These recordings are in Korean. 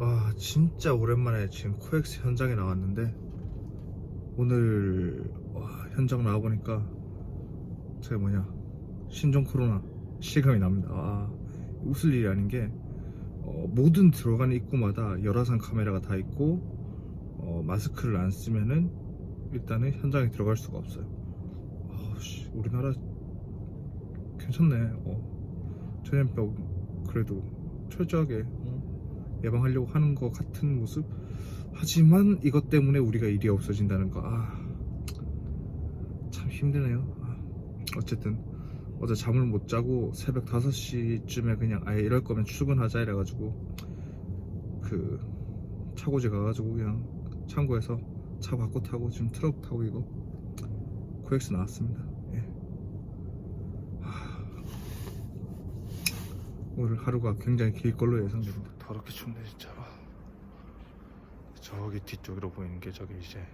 와 진짜 오랜만에 지금 코엑스 현장에 나왔는데 오늘 와, 현장 나와보니까 제 뭐냐 신종 코로나 실감이 납니다. 아, 웃을 일이 아닌 게 어, 모든 들어가는 입구마다 열화상 카메라가 다 있고 어, 마스크를 안 쓰면은 일단은 현장에 들어갈 수가 없어요. 아, 씨, 우리나라 괜찮네. 어, 전염병 그래도 철저하게 어, 예방하려고 하는 것 같은 모습. 하지만 이것 때문에 우리가 일이 없어진다는 거. 아, 참 힘드네요. 아, 어쨌든 어제 잠을 못 자고 새벽 5시쯤에 그냥 아예 이럴 거면 출근하자 이래가지고 그 차고지 가가지고 그냥 창고에서 차 바꿔 타고 지금 트럭 타고 이거 코엑스 나왔습니다. 예. 하, 오늘 하루가 굉장히 길 걸로 예상됩니다. 더럽게 춥네 진짜. 저기 뒤쪽으로 보이는 게 저기 이제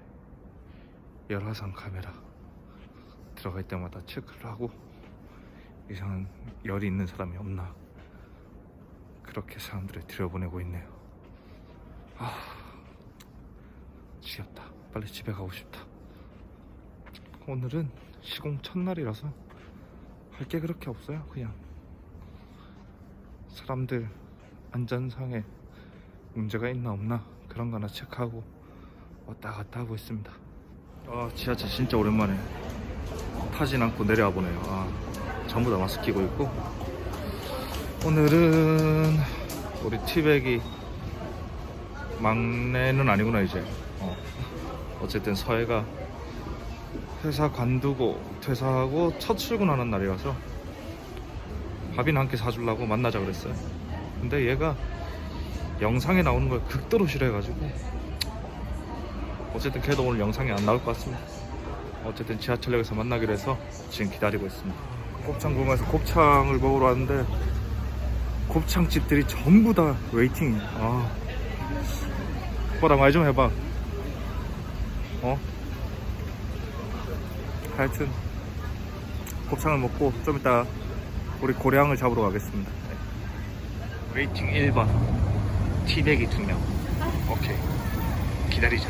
열화상 카메라 들어갈 때마다 체크를 하고 이상한 열이 있는 사람이 없나 그렇게 사람들을 들여보내고 있네요. 아 지겹다. 빨리 집에 가고 싶다. 오늘은 시공 첫날이라서 할 게 그렇게 없어요. 그냥 사람들 안전상에 문제가 있나 없나 그런 거 하나 체크하고 왔다 갔다 하고 있습니다. 아 지하철 진짜 오랜만에 타진 않고 내려와 보네요. 아, 전부 다 마스크 끼고 있고 오늘은 우리 티백이 막내는 아니구나 이제 어. 어쨌든 서해가 회사 관두고 퇴사하고 첫 출근하는 날이라서 밥이나 한 끼 사주려고 만나자 그랬어요. 근데 얘가 영상에 나오는 걸 극도로 싫어해가지고 어쨌든 걔도 오늘 영상에 안 나올 것 같습니다. 어쨌든 지하철역에서 만나기로 해서 지금 기다리고 있습니다. 곱창공항에서 곱창을 먹으러 왔는데 곱창집들이 전부 다 웨이팅. 아, 오빠랑 말 좀 해봐. 어? 하여튼 곱창을 먹고 좀 이따 우리 고량을 잡으러 가겠습니다. 네. 웨이팅 1번. 티백이 2명. 오케이. 기다리자.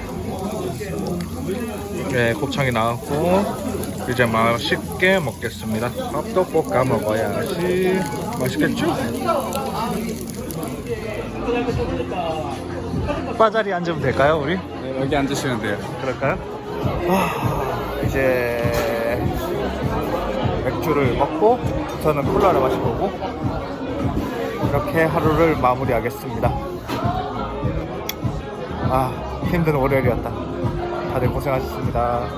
네, 곱창이 나왔고 이제 맛있게 먹겠습니다. 밥도 볶아 먹어야지. 맛있겠죠? 바자리 앉으면 될까요, 우리? 네, 여기 앉으시면 돼요. 그럴까요? 아, 이제 맥주를 먹고 저는 콜라를 마실 거고 이렇게 하루를 마무리하겠습니다. 아 힘든 월요일이었다. 다들 고생하셨습니다.